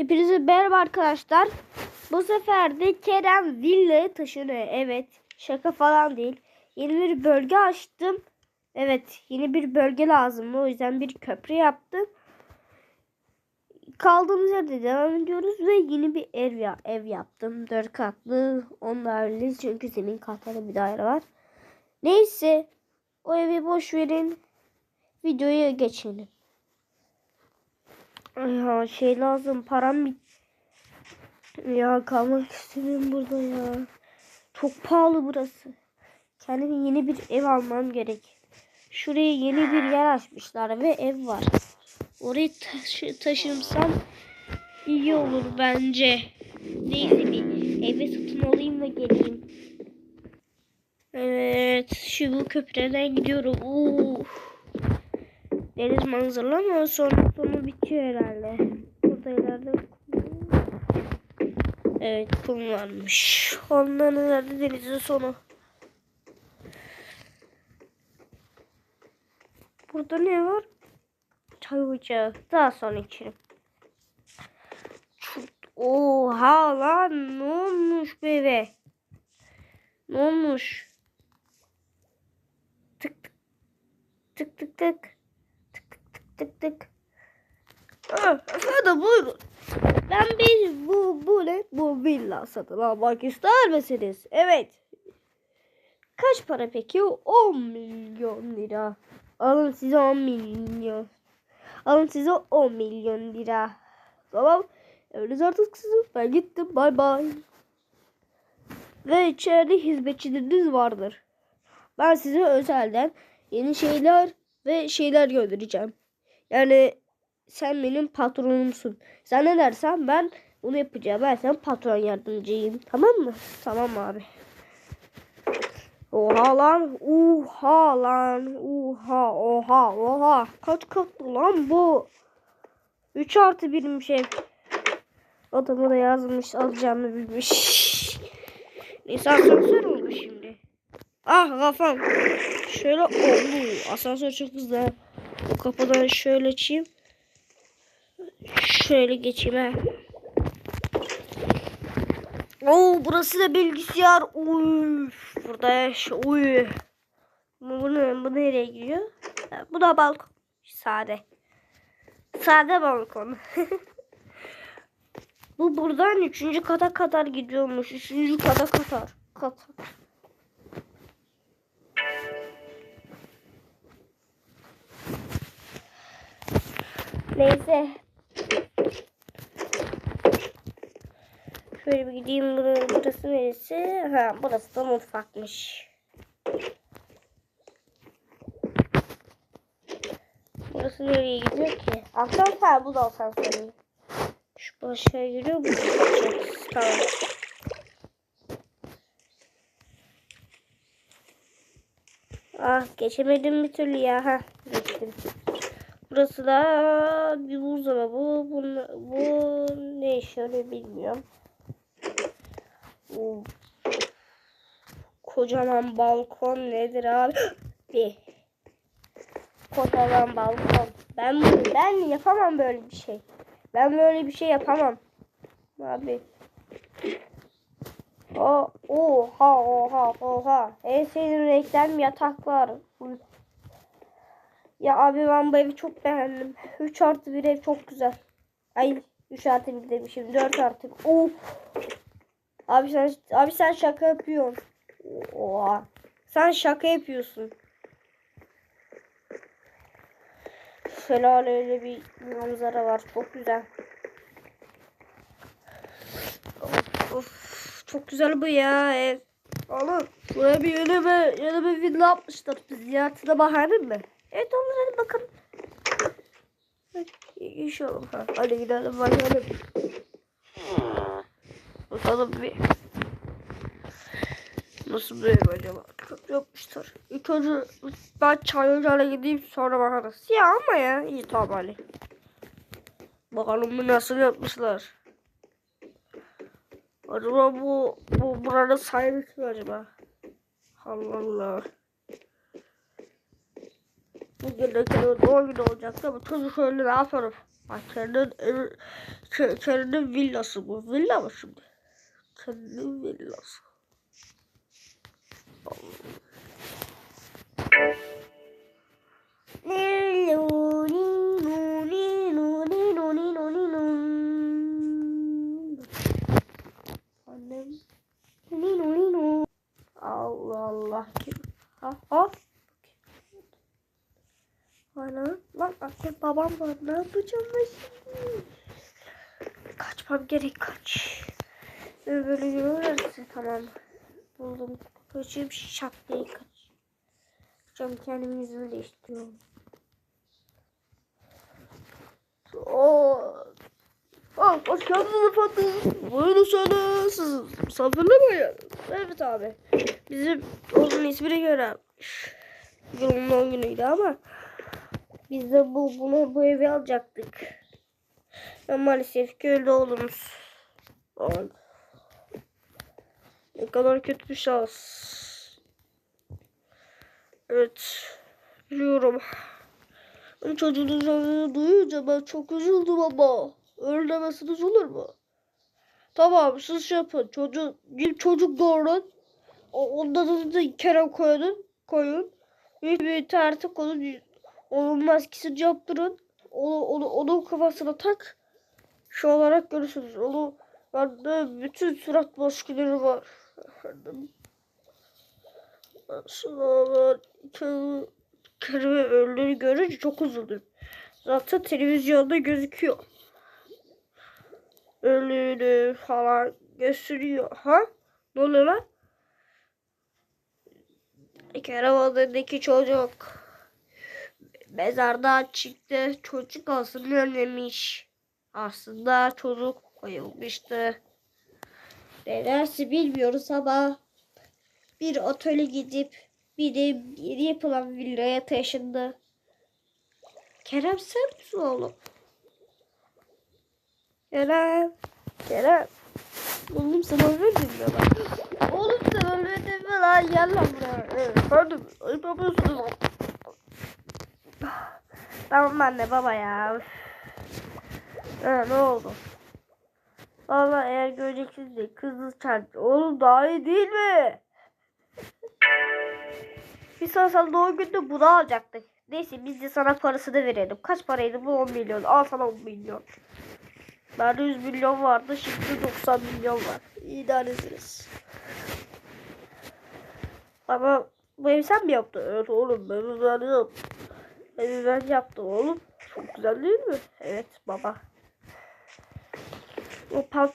Hepinize merhaba arkadaşlar. Bu sefer de Kerem villaya taşınıyor. Evet şaka falan değil. Yeni bir bölge açtım. Evet yeni bir bölge lazım. O yüzden bir köprü yaptım. Kaldığımız yerde devam ediyoruz ve yeni bir ev ya ev yaptım. Dört katlı, on daireli çünkü zemin katlı bir daire var. Neyse o evi boş verin. Videoya geçelim. Ya şey lazım param bit. Ya kalmak istemiyorum burada ya. Çok pahalı burası. Kendime yeni bir ev almam gerek. Şuraya yeni bir yer açmışlar ve ev var. Oraya taşı taşınsam iyi olur bence. Neyse bir eve satın alayım da geleyim. Evet şu bu köprüden gidiyorum. Uf. Deniz manzaralı ama sonra sonu bitiyor herhalde. Burada ileride. Evet kum varmış. Ondan ileride denizin sonu. Burada ne var? Çay ocağı. Daha sonra içerim. Oha lan ne olmuş be eve? Ne olmuş? Tık tık tık tık tık tık tık tık. Ah, efendim buyurun. Ben bir bu bu ne? Bu villa satın almak ister misiniz? Evet. Kaç para peki? 10 milyon lira. Alın size 10 milyon. Alın size 10 milyon lira. Tamam. Öyle artık sizin. Ben gittim. Bay bay. Ve içeride hizmetçileriniz vardır. Ben size özelden yeni şeyler ve şeyler göndereceğim. Yani sen benim patronumsun. Sen ne dersen ben bunu yapacağım. Ben senin patron yardımcıyım. Tamam mı? Tamam abi. Oha lan. Oha lan. Oha oha oha. Kaç katlı lan bu? 3 artı 1'miş ev. Adamı da yazmış alacağımı bilmiş. Neyse asansör oldu şimdi. Ah kafam. Şöyle oldu. Asansör çok hızlı. Kapıdan şöyle açayım. Şöyle geçeyim ha. Oo burası da bilgisayar. Uy. Burada şu uy. Bu, ne- bu nereye gidiyor? Bu da balkon. Sade. Sade balkon. bu buradan üçüncü kata kadar gidiyormuş. Üçüncü kata kadar. Kata. Neyse. Şöyle bir gideyim. Bur- Burası neresi? Ha, burası da mutfakmış. Burası nereye gidiyor ki? Asansör bu da asansör. Şu başa giriyor bu. Tamam. Ah geçemedim bir türlü ya. Ha, geçtim. Burası da bir buzdolabı. Bu, bu, ne şöyle bilmiyorum. Bu kocaman balkon nedir abi? Bir. Kocaman balkon. Ben ben yapamam böyle bir şey. Ben böyle bir şey yapamam. Abi. O, oha oha oha. En sevdiğim renkler yataklar. Ya abi ben bu evi çok beğendim. 3 artı bir ev çok güzel. Ay 3 artı bir demişim. 4 artı. Of. Abi sen abi sen şaka yapıyorsun. Oha. Sen şaka yapıyorsun. Şöyle öyle bir manzara var. Çok güzel. Of. Çok güzel bu ya ev. Oğlum buraya bir yeni bir, yeni bir villa yapmışlar. Ziyaretine bakalım mı? Evet hadi bakalım. İnşallah. Ha, hadi gidelim bakalım. Bakalım bir. Nasıl bir ev acaba? Çok yapmışlar. İlk önce ben çay ocağına gideyim sonra bakarız. Ya ama ya iyi tamam hadi. Bakalım bu nasıl yapmışlar. Acaba bu, bu buranın sahibi kim acaba? Allah Allah. Bugün de doğum günü olacaktı ama çocuk öyle ne yaparım? Ay kendinin evi, ke- kendinin villası bu. Villa mı şimdi? Kendinin villası. Annem. Allah Allah. Ha ha. Ana lan annem babam var. Ne yapacağım ben şimdi? Kaçmam gerek kaç. Böyle yürürlerse tamam. Buldum. Kaçayım şak diye kaç. Kaçacağım kendim yüzümü değiştiriyorum. Oo. Ah, hoş geldiniz efendim. Buyurun Siz misafirle mi? Evet abi. Bizim oğlunun ismini görenmiş. Yılın 10 günüydü ama biz de bu, bunu, bu evi alacaktık. Ama maalesef ki öldü oğlumuz. Aman. Ne kadar kötü bir şans. Evet. Biliyorum. Ben çocuğunuz öldüğünü duyunca ben çok üzüldüm ama. Öyle olur mu? Tamam siz şey yapın. Çocuk, bir çocuk doğurun. O- Onda da, Kerem koyun. Koyun. Bir, bir tertik onun, onun maskesini yaptırın. Onu, onu, onun kafasına tak. Şu olarak görürsünüz. Onu bende bütün surat maskeleri var. Efendim. Sonra ben Kerem- Kerem'i öldüğünü görünce çok üzüldüm. Zaten televizyonda gözüküyor. Ölüydü falan gösteriyor. Ha? Ne oluyor lan? Kerem adındaki çocuk mezardan çıktı. Çocuk aslında ölmemiş. Aslında çocuk bayılmıştı. Nelerse bilmiyoruz ama bir otele gidip bir de yeni yapılan villaya taşındı. Kerem sen misin oğlum? Kerem. Kerem. Oğlum sen ölmedin mi lan? Oğlum sen ölmedin mi lan? Gel lan buraya. Evet, Efendim. Ayıp yapıyorsunuz. Tamam anne baba ya. Ha, ne oldu? Valla eğer göreceksiniz de kızınız çarptı. Oğlum daha iyi değil mi? Biz sana sana doğum günde bunu alacaktık. Neyse biz de sana parasını verelim. Kaç paraydı bu 10 milyon. Al sana 10 milyon. Bende 100 milyon vardı. Şimdi 90 milyon var. İyi tanesiniz. Ama bu evi sen mi yaptın? Evet oğlum ben ben yaptım. Evi ben yaptım oğlum. Çok güzel değil mi? Evet baba. O pat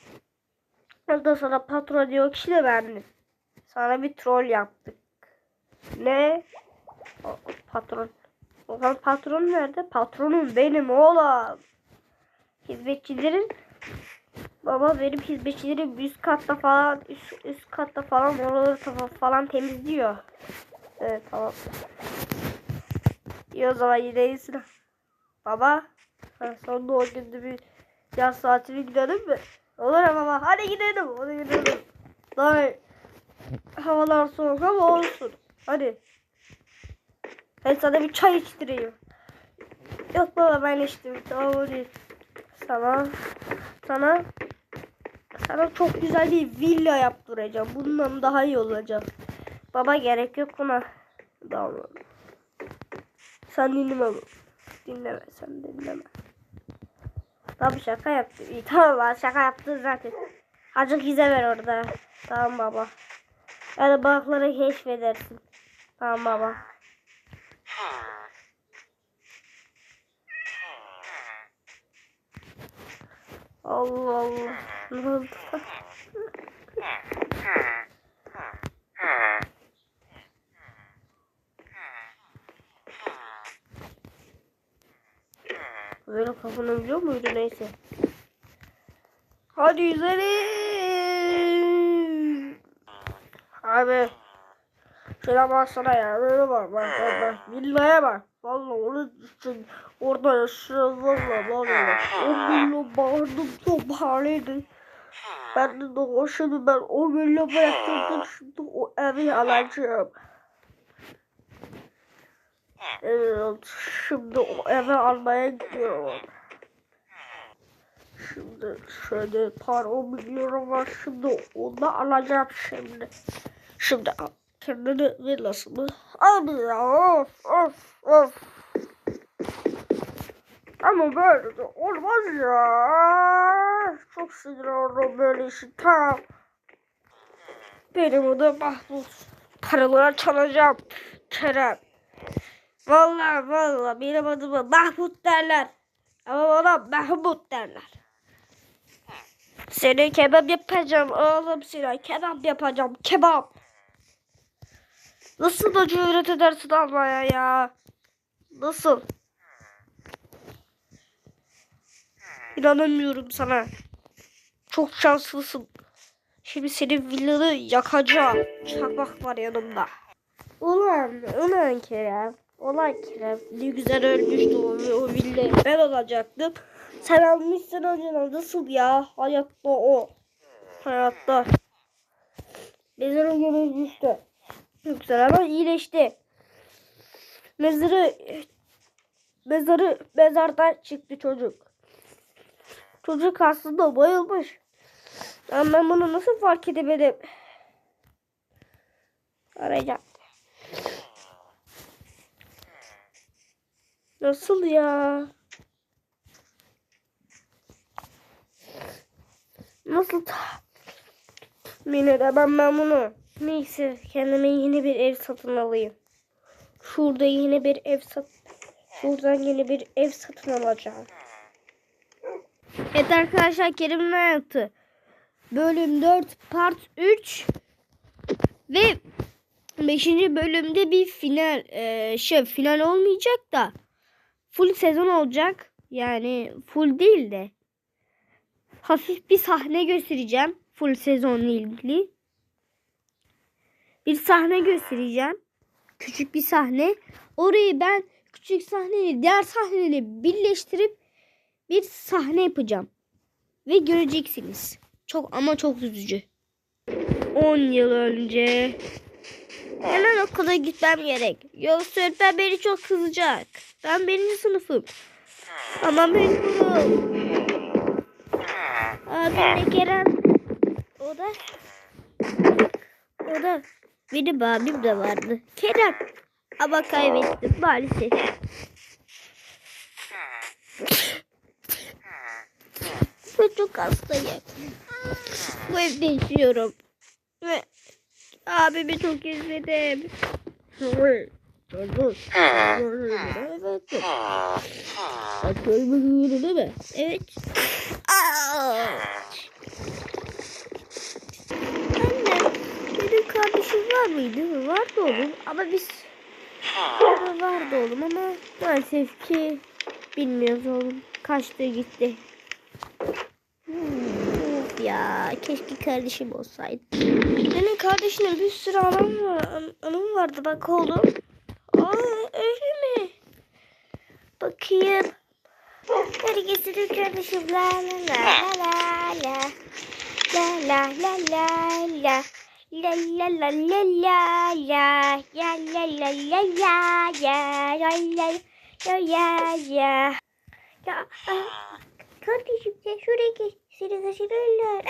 Ondan sonra patron diyor ki de ben sana bir troll yaptık. Ne? O, patron. O zaman patron nerede? Patronum benim oğlum. Hizmetçilerin baba benim hizmetçilerim üst katta falan üst, üst katta falan oraları fa- falan temizliyor. Evet tamam. İyi o zaman yine iyisin. Baba. Ha, sonunda o günde bir yaz saatine gidelim mi? Olur ama baba. Hadi gidelim. Hadi gidelim. Daha havalar soğuk ama olsun. Hadi. Ben sana bir çay içtireyim. Yok baba ben içtim. Tamam hadi. Sana sana sana çok güzel bir villa yaptıracağım. Bundan daha iyi olacak. Baba gerek yok buna. Tamam. Sen dinleme bunu. Dinleme sen dinleme. Tabii şaka yaptım. İyi tamam baba şaka yaptın zaten. Azıcık bize ver orada. Tamam baba. Yani balıkları keşfedersin. Tamam baba. Allah Allah. Ne oldu? Böyle kapanabiliyor muydu neyse. Hadi yüzelim. Abi. Şuna baksana ya. Böyle bak bak bak. bak. Villaya bak. Vallahi onu için orada yaşıyor. Vallahi vallahi. O villa bağırdım çok pahalıydı. Ben de şimdi ben o villa bıraktırdım. Şimdi o evi alacağım. Evet. Şimdi o eve almaya gidiyorum. Şimdi şöyle para 10 milyon var şimdi onu alacağım şimdi. Şimdi kendini villasını al ya of of. Ama böyle de olmaz ya. Çok sinir oldum böyle işi. Tamam. Benim adım Mahmut. Paraları çalacağım. Kerem. Vallahi vallahi benim adıma Mahmut derler. Ama bana Mahmut derler. Seni kebap yapacağım oğlum seni kebap yapacağım kebap. Nasıl da cüret edersin almaya ya? Nasıl? İnanamıyorum sana. Çok şanslısın. Şimdi senin villanı yakacağım. Çakmak var yanımda. Ulan, ulan Kerem. Ulan Kerem. Ne güzel ölmüştü o, o villa. Ben alacaktım. Sen almışsın önceden. Nasıl ya? Hayatta o. Hayatta. Mezara gömülmüştü. Çok güzel ama iyileşti. Mezarı mezarı mezardan çıktı çocuk. Çocuk aslında bayılmış. Ama ben bunu nasıl fark edemedim? Arayacağım. Nasıl ya? Nasıl tahmin edemem ben bunu? Neyse kendime yeni bir ev satın alayım. Şurada yeni bir ev sat. Şuradan yeni bir ev satın alacağım. Evet arkadaşlar Kerim'in hayatı. Bölüm 4 part 3 ve 5. bölümde bir final e, şey final olmayacak da full sezon olacak. Yani full değil de hafif bir sahne göstereceğim. Full sezonla ilgili. Bir sahne göstereceğim. Küçük bir sahne. Orayı ben küçük sahneyi diğer sahneleri birleştirip bir sahne yapacağım. Ve göreceksiniz. Çok ama çok üzücü. 10 yıl önce hemen okula gitmem gerek. Yoksa öğretmen beni çok kızacak. Ben birinci sınıfım. Ama mecburum. Abimle Kerem. O da o da benim abim de vardı. Kerem. Ama kaybettim maalesef. Çok hastayım. Bu evde yaşıyorum. Ve abimi çok özledim. Evet. Açılma değil mi? Evet. Aa! Anne, benim kardeşim var mıydı? Vardı oğlum ama biz vardı oğlum ama maalesef ki bilmiyoruz oğlum. Kaçtı gitti. Of ya. Keşke kardeşim olsaydı. Benim kardeşimle bir sürü anım, var, anım vardı. Bak oğlum. Aa öyle mi? Bakayım. Hadi getirdim kardeşim. La la la la la. La la la la la. La la la la la la ya la la la ya ya la la ya ya ya ya kardeşim sen şuraya geç seni kaçırırlar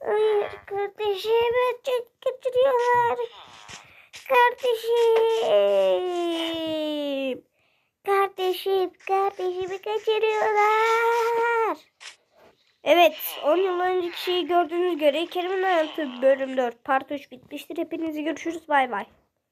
Hayır kardeşimi çok kaçırıyorlar Kardeşim. Kardeşim kardeşimi kaçırıyorlar. Evet 10 yıl önceki şeyi gördüğünüz göre Kerim'in hayatı bölüm 4 part 3 bitmiştir. Hepinizi görüşürüz. Bay bay.